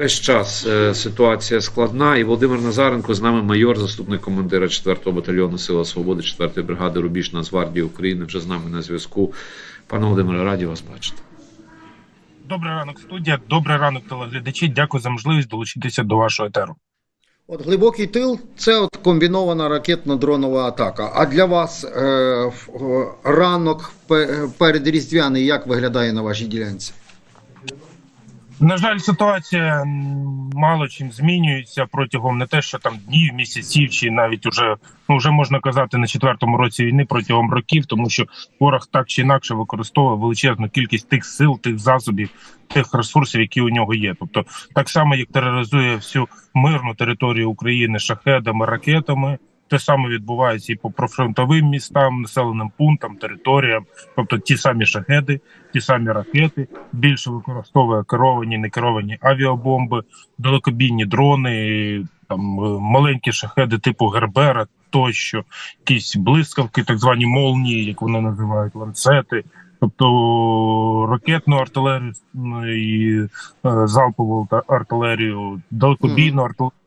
Весь час е, ситуація складна, і Володимир Назаренко з нами майор, заступник командира 4-го батальйону Сила Свободи 4-ї бригади Рубіж Нацгвардії України, вже з нами на зв'язку. Пане Володимире, раді вас бачити. Добрий ранок, студія. Добрий ранок, телеглядачі. Дякую за можливість долучитися до вашого етеру. От глибокий тил це от комбінована ракетно-дронова атака. А для вас е, в- е, ранок пе- передріздвяний як виглядає на вашій ділянці? На жаль, ситуація мало чим змінюється протягом не те, що там днів, місяців, чи навіть уже ну вже можна казати на четвертому році війни протягом років, тому що ворог так чи інакше використовує величезну кількість тих сил, тих засобів, тих ресурсів, які у нього є. Тобто, так само як тероризує всю мирну територію України шахедами, ракетами. Те саме відбувається і по профронтовим містам, населеним пунктам, територіям, тобто ті самі шахеди, ті самі ракети, більше використовує керовані, не керовані авіабомби, далекобійні дрони, там е, маленькі шахеди типу Гербера, тощо, якісь блискавки, так звані молнії, як вони називають, ланцети. Тобто ракетну артилерію ну, і е, залпову артилерію, далекобійну артилерію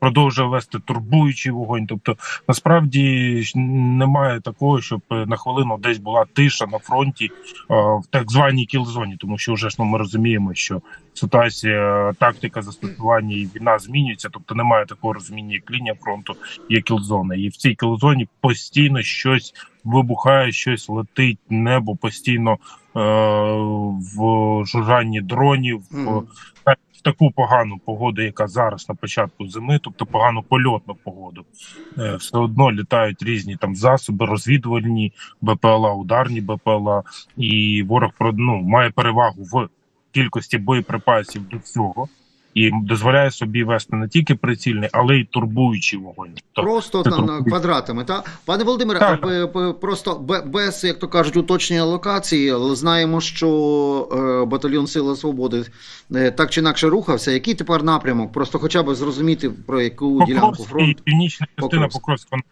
продовжує вести турбуючий вогонь. Тобто, насправді немає такого, щоб е, на хвилину десь була тиша на фронті е, в так званій кілзоні, тому що вже ж ну, ми розуміємо, що ситуація, тактика застосування і війна змінюється, тобто немає такого розуміння, як лінія фронту, є кілзона. І в цій кілзоні постійно щось вибухає, щось летить, небо постійно е, в жужжанні дронів. та- в таку погану погоду, яка зараз на початку зими, тобто погану польотну погоду, е, все одно літають різні там засоби, розвідувальні БПЛА, ударні БПЛА, і ворог про- ну, має перевагу в кількості боєприпасів до всього. І дозволяє собі вести не тільки прицільний, але й турбуючий вогонь. Просто це на, на квадратами, та пане Володимире, Так. а ви- ви просто бе- без, як то кажуть, уточнення локації, знаємо, що е, батальйон Сила Свободи е, так чи інакше рухався. Який тепер напрямок? Просто хоча б зрозуміти про яку ділянку фронту. північна частина Покровськ. Покровського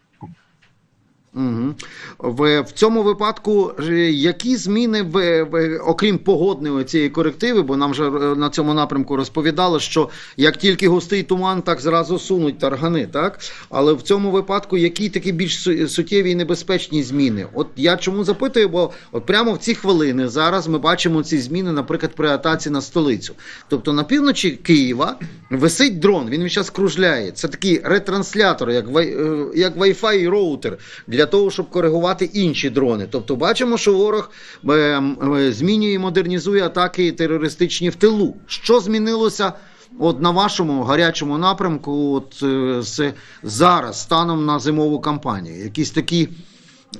Угу. В, в цьому випадку які зміни в, в окрім погодної цієї корективи, бо нам вже е, на цьому напрямку розповідали, що як тільки густий туман, так зразу сунуть таргани, так? Але в цьому випадку які такі більш суттєві і небезпечні зміни? От я чому запитую, бо от прямо в ці хвилини зараз ми бачимо ці зміни, наприклад, при атаці на столицю. Тобто на півночі Києва висить дрон, він час кружляє. Це такий ретранслятор, як, е, як Wi-Fi роутер для того, щоб коригувати інші дрони. Тобто бачимо, що ворог е, е, змінює і модернізує атаки терористичні в тилу. Що змінилося? От на вашому гарячому напрямку, от е, з зараз, станом на зимову кампанію, якісь такі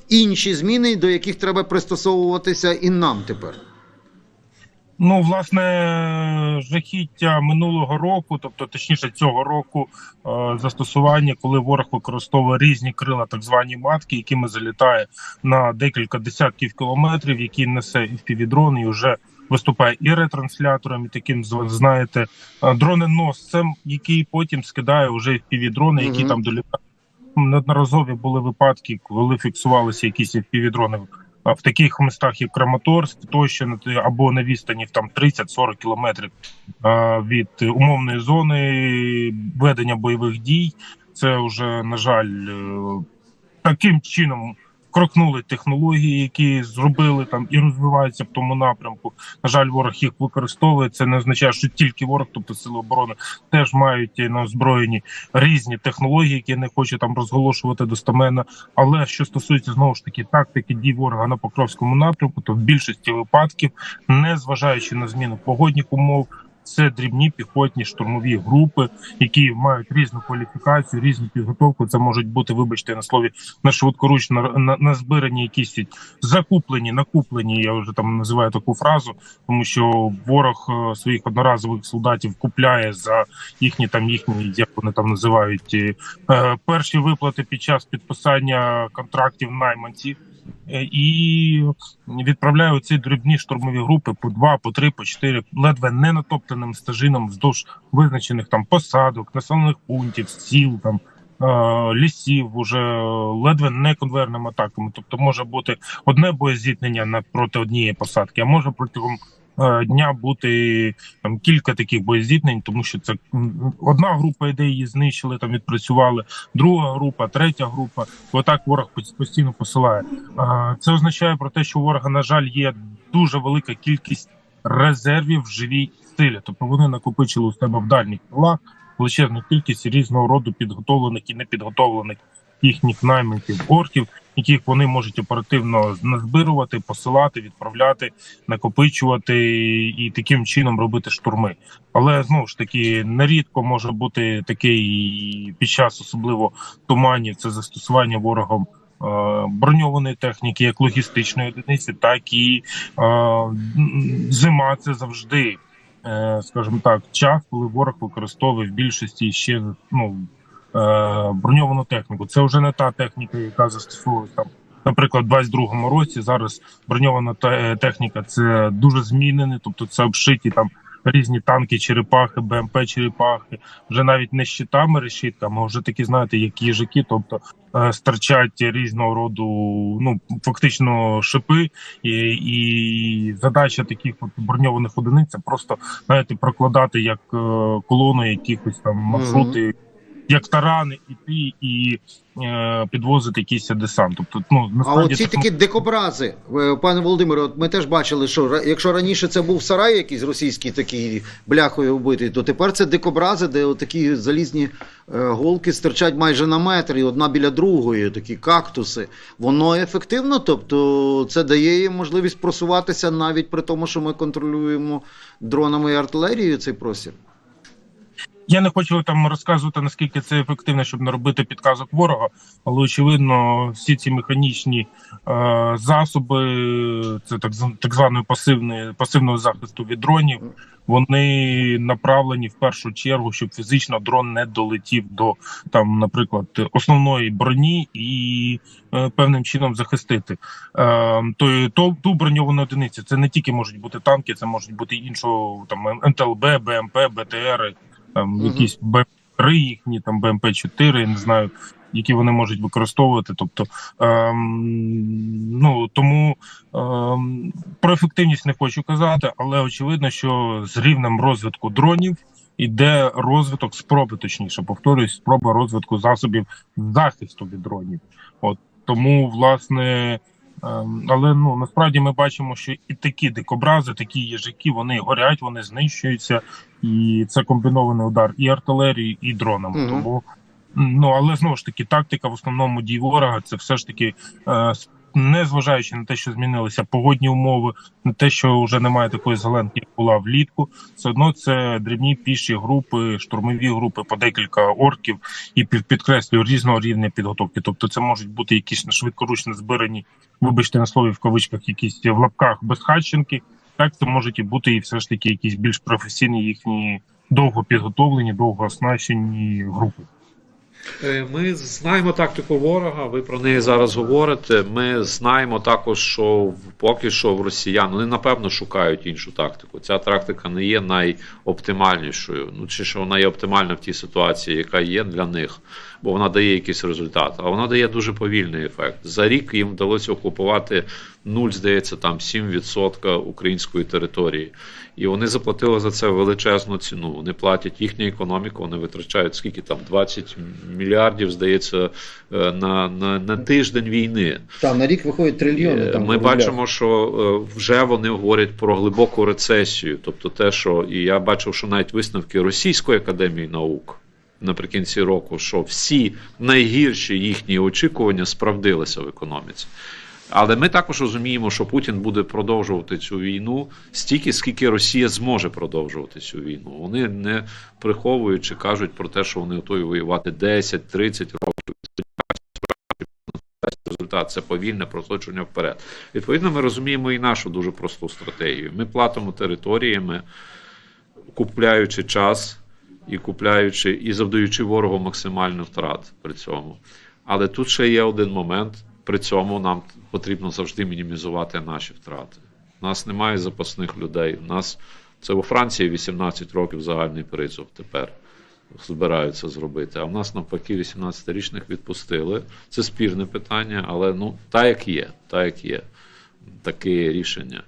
інші зміни, до яких треба пристосовуватися і нам тепер. Ну, власне, жахіття минулого року, тобто точніше цього року, е, застосування, коли ворог використовує різні крила, так звані матки, якими залітає на декілька десятків кілометрів, які несе і впівдрон, і вже виступає і ретранслятором, і таким знаєте, е, дроненосцем, який потім скидає вже впівдрони, які Мгм. там долітають. Неодноразові були випадки, коли фіксувалися якісь впівдрони а в таких містах, як Краматорськ, тощо або на відстані там 30-40 кілометрів від умовної зони ведення бойових дій. Це вже на жаль е, таким чином крокнули технології, які зробили там і розвиваються в тому напрямку. На жаль, ворог їх використовує. Це не означає, що тільки ворог, тобто сили оборони, теж мають на озброєнні різні технології, які не хочу там розголошувати достеменно. Але що стосується знову ж таки тактики дій ворога на Покровському напрямку, то в більшості випадків, не зважаючи на зміну погодних умов. Це дрібні піхотні штурмові групи, які мають різну кваліфікацію, різну підготовку. Це можуть бути, вибачте, на слові на швидкоруч на, на, на збирані якісь закуплені, накуплені. Я вже там називаю таку фразу, тому що ворог е, своїх одноразових солдатів купляє за їхні там їхні, як вони там називають, е, е, перші виплати під час підписання контрактів найманців. Е, І відправляю ці дрібні штурмові групи по два, по три, по чотири, ледве не натоптаним стежинам вздовж визначених там посадок, населених пунктів, сіл там. е, Лісів уже ледве не конверними атаками. Тобто може бути одне боєзіткнення на проти однієї посадки, а може протягом е, дня бути там кілька таких боєздітнень, тому що це одна група ідей її знищили, там відпрацювали, друга група, третя група. Отак ворог постійно посилає. Е, Це означає про те, що у ворога, на жаль, є дуже велика кількість резервів в живій силі. Тобто вони накопичили у себе в дальніх тилах величезну кількість різного роду підготовлених і непідготовлених їхніх найманців орків, яких вони можуть оперативно назбирувати, посилати, відправляти, накопичувати і таким чином робити штурми. Але знову ж таки нерідко може бути такий під час особливо туманів це застосування ворогом. е, Броньованої техніки, як логістичної одиниці, так і е, зима це завжди, е, скажімо так, час, коли ворог використовує в більшості ще ну, броньовану техніку. Це вже не та техніка, яка застосовується там. Наприклад, в 22-му році зараз броньована техніка це дуже змінене, тобто це обшиті там різні танки, черепахи, БМП черепахи, вже навіть не щитами, решітками, а вже такі, знаєте, як їжаки, тобто е, стирчать різного роду, ну фактично шипи, і, і задача таких от броньованих одиниць це просто знаєте, прокладати як е, колону якихось там маршрути. Як тарани іти і е, підвозити якийсь десант. Тобто, ну А оці техно- такі дикобрази, е, пане Володимире, от ми теж бачили, що якщо раніше це був сарай якийсь російський такий бляхою вбитий, то тепер це дикобрази, де такі залізні е, голки стирчать майже на метр, і одна біля другої, такі кактуси. Воно ефективно, тобто це дає їм можливість просуватися навіть при тому, що ми контролюємо дронами і артилерією цей простір. Я не хочу там розказувати наскільки це ефективно, щоб не робити підказок ворога, але очевидно, всі ці механічні е, засоби, це так так званої пасивної пасивного захисту від дронів. Вони направлені в першу чергу, щоб фізично дрон не долетів до там, наприклад, основної броні і е, певним чином захистити. Е, то, то ту броньовану одиницю. Це не тільки можуть бути танки, це можуть бути іншого там МТЛБ, БМП, БТРи там якісь БМП їхні, там БМП-4, я не знаю, які вони можуть використовувати. Тобто, ем, ну тому ем, про ефективність не хочу казати, але очевидно, що з рівнем розвитку дронів іде розвиток спроби, точніше, повторюсь, спроба розвитку засобів захисту від дронів. От тому, власне. Ем, Але ну насправді ми бачимо, що і такі дикобрази, такі їжаки, вони горять, вони знищуються, і це комбінований удар і артилерії, і дронами. Мгм. Тому ну але знову ж таки, тактика в основному дій ворога це все ж таки, е, с- не зважаючи на те, що змінилися погодні умови, на те, що вже немає такої зеленки, як була влітку, все одно це дрібні піші групи, штурмові групи по декілька орків і підкреслюю різного рівня підготовки. Тобто, це можуть бути якісь швидкоручно збирані, вибачте на слові в кавичках, якісь в лапках безхатченки. Так, це можуть і бути і все ж таки якісь більш професійні їхні довго підготовлені, довго оснащені групи. Е, Ми знаємо тактику ворога, ви про неї зараз говорите. Ми знаємо також, що поки що в росіян вони напевно шукають іншу тактику. Ця тактика не є найоптимальнішою. Ну чи що вона є оптимальна в тій ситуації, яка є для них, бо вона дає якийсь результат. А вона дає дуже повільний ефект. За рік їм вдалося окупувати нуль, здається, там 7% української території. І вони заплатили за це величезну ціну. Вони платять їхню економіку, вони витрачають скільки там 20 мільярдів, здається, е, на, на, на тиждень війни. Там на рік виходить трильйони. Е, Там, Ми бачимо, що е, вже вони говорять про глибоку рецесію. Тобто, те, що і я бачив, що навіть висновки Російської академії наук наприкінці року, що всі найгірші їхні очікування справдилися в економіці. Але ми також розуміємо, що Путін буде продовжувати цю війну стільки, скільки Росія зможе продовжувати цю війну. Вони не приховуючи кажуть про те, що вони готові воювати 10-30 років. Результат це повільне просочення вперед. Відповідно, ми розуміємо і нашу дуже просту стратегію. Ми платимо територіями, купляючи час і купляючи і завдаючи ворогу максимально втрат при цьому. Але тут ще є один момент. При цьому нам потрібно завжди мінімізувати наші втрати. У нас немає запасних людей. У нас це у Франції 18 років загальний призов тепер збираються зробити. А в нас навпаки 18-річних відпустили. Це спірне питання, але ну так як є, так як є. Таке рішення.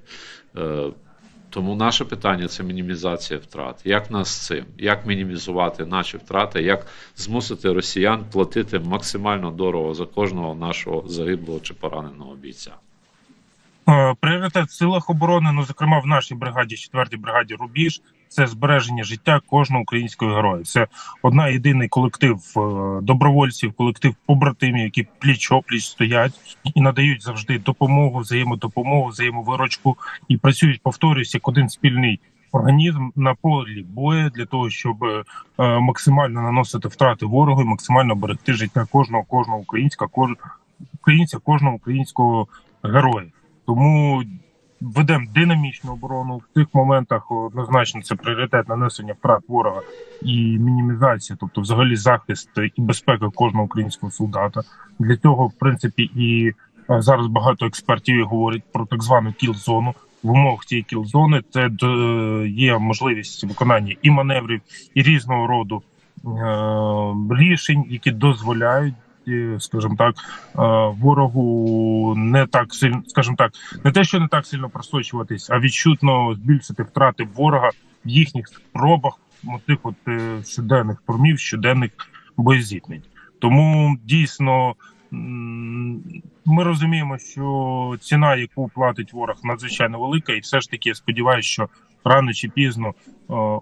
Тому наше питання це мінімізація втрат. Як нас з цим? Як мінімізувати наші втрати, як змусити росіян платити максимально дорого за кожного нашого загиблого чи пораненого бійця? Е, Пріоритет в силах оборони, ну зокрема в нашій бригаді, 4-й бригаді Рубіж, це збереження життя кожного українського героя. Це одна єдиний колектив е, добровольців, колектив побратимів, які пліч опліч стоять і надають завжди допомогу, взаємодопомогу, взаємовиручку і працюють, повторюсь, як один спільний організм на полі бою для того, щоб е, максимально наносити втрати ворогу і максимально берегти життя кожного, кожного українська, кож... українця, кожного українського героя. Тому ведемо динамічну оборону в цих моментах. Однозначно, це пріоритет нанесення втрат ворога і мінімізація, тобто, взагалі, захист і безпека кожного українського солдата. Для цього, в принципі, і е, зараз багато експертів говорять про так звану кіл-зону. В умовах цієї кіл-зони це е, є можливість виконання і маневрів, і різного роду е, рішень, які дозволяють, е, скажімо так, е, ворогу не так сильно, скажімо так, не те, що не так сильно просочуватись, а відчутно збільшити втрати ворога в їхніх спробах тих от е, щоденних штурмів, щоденних боєзіткнень. Тому дійсно ми розуміємо, що ціна, яку платить ворог, надзвичайно велика, і все ж таки я сподіваюся, що рано чи пізно е,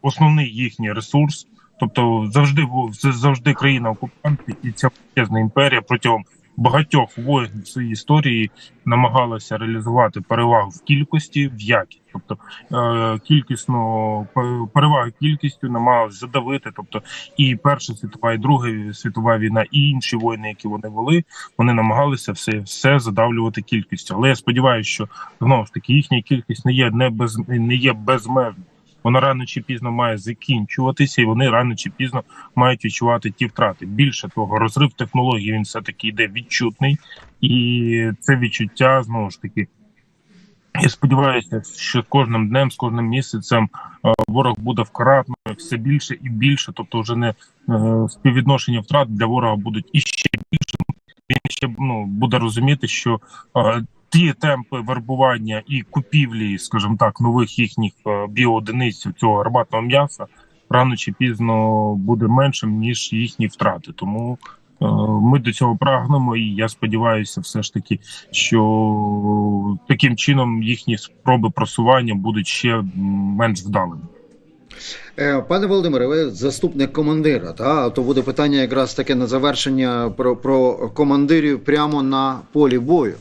основний їхній ресурс, тобто завжди був завжди країна окупант, і ця величезна імперія протягом багатьох воєн в своїй історії намагалася реалізувати перевагу в кількості в якість, тобто е, кількісно пе- перевага кількістю намагалась задавити. Тобто і Перша світова, і Друга світова війна, і інші воїни, які вони вели, вони намагалися все, все задавлювати кількістю. Але я сподіваюся, що знову ж таки їхня кількість не є не без не є безмежною. Вона рано чи пізно має закінчуватися, і вони рано чи пізно мають відчувати ті втрати. Більше того, розрив технологій він все таки йде відчутний, і це відчуття знову ж таки. Я сподіваюся, що з кожним днем, з кожним місяцем е, ворог буде вкратно все більше і більше. Тобто, вже не е, співвідношення втрат для ворога будуть іще більшим. Він ще ну буде розуміти, що е, ті темпи вербування і купівлі, скажімо так, нових їхніх е, біоодиниць цього гарматного м'яса рано чи пізно буде меншим ніж їхні втрати. Тому е, ми до цього прагнемо, і я сподіваюся, все ж таки, що таким чином їхні спроби просування будуть ще менш вдалими. Е, Пане Володимире, ви заступник командира. Та то буде питання якраз таке на завершення про, про командирів прямо на полі бою.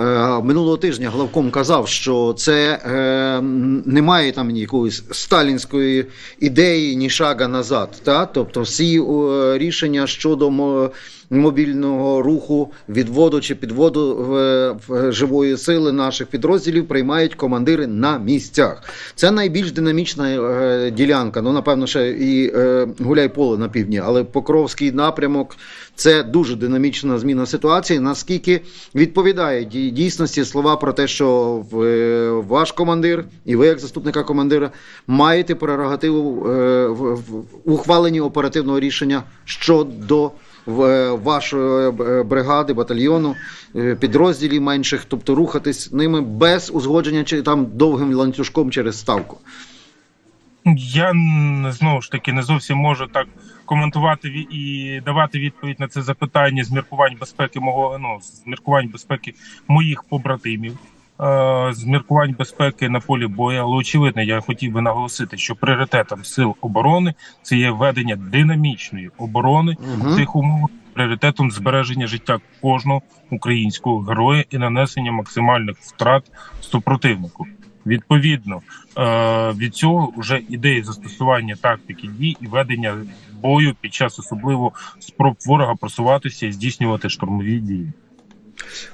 Е, Минулого тижня главком казав, що це е, немає там якоїсь сталінської ідеї, ні шага назад. Та? Тобто всі е, рішення щодо мобільного руху, відводу чи підводу в, в живої сили наших підрозділів приймають командири на місцях. Це найбільш динамічна е, ділянка. Ну, напевно, ще і е, Гуляйполе на півдні, але Покровський напрямок це дуже динамічна зміна ситуації. Наскільки відповідає дійсності слова про те, що е, ваш командир і ви, як заступника командира, маєте прерогативу е, в, ухваленні оперативного рішення щодо е, вашої е, бригади, батальйону, е, підрозділів менших, тобто рухатись ними без узгодження чи там довгим ланцюжком через ставку. Я знову ж таки не зовсім можу так коментувати і давати відповідь на це запитання з міркувань безпеки мого ну з міркувань безпеки моїх побратимів, е, з міркувань безпеки на полі бою. Але очевидно, я хотів би наголосити, що пріоритетом сил оборони це є ведення динамічної оборони в Угу. цих умовах. Пріоритетом збереження життя кожного українського героя і нанесення максимальних втрат супротивнику. Відповідно, е, від цього вже ідеї застосування тактики дій і ведення бою під час особливо спроб ворога просуватися і здійснювати штурмові дії.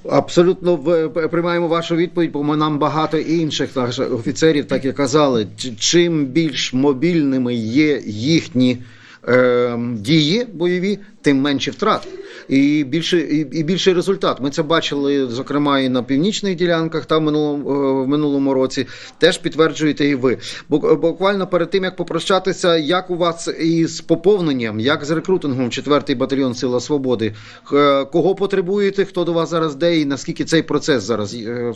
Абсолютно в- приймаємо вашу відповідь, бо ми- нам багато інших офіцерів так і казали. Чим більш мобільними є їхні е, дії бойові, тим менші втрати. І більше і, і більший результат. Ми це бачили, зокрема, і на північних ділянках, там в минулому, е, в минулому році. Теж підтверджуєте і ви. Бу- Буквально перед тим як попрощатися, як у вас із поповненням, як з рекрутингом 4-й батальйон Сила Свободи, кого потребуєте, хто до вас зараз де, і наскільки цей процес зараз е,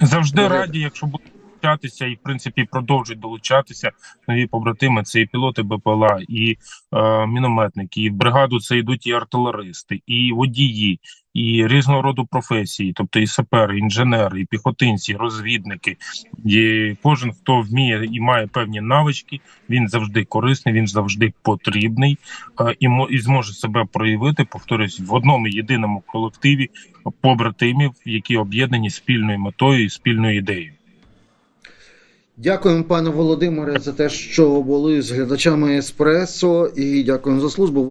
Завжди раді, якщо буде долучатися і в принципі продовжують долучатися нові побратими. Це і пілоти БПЛА, і е, мінометники. І в бригаду це йдуть і артилеристи, і водії, і різного роду професії, тобто і сапери, і інженери, і піхотинці, і розвідники. І кожен, хто вміє і має певні навички, він завжди корисний, він завжди потрібний е, і і зможе себе проявити. Повторюсь, в одному єдиному колективі побратимів, які об'єднані спільною метою і спільною ідеєю. Дякуємо, пане Володимире, за те, що були з глядачами Еспресо, і дякуємо за службу.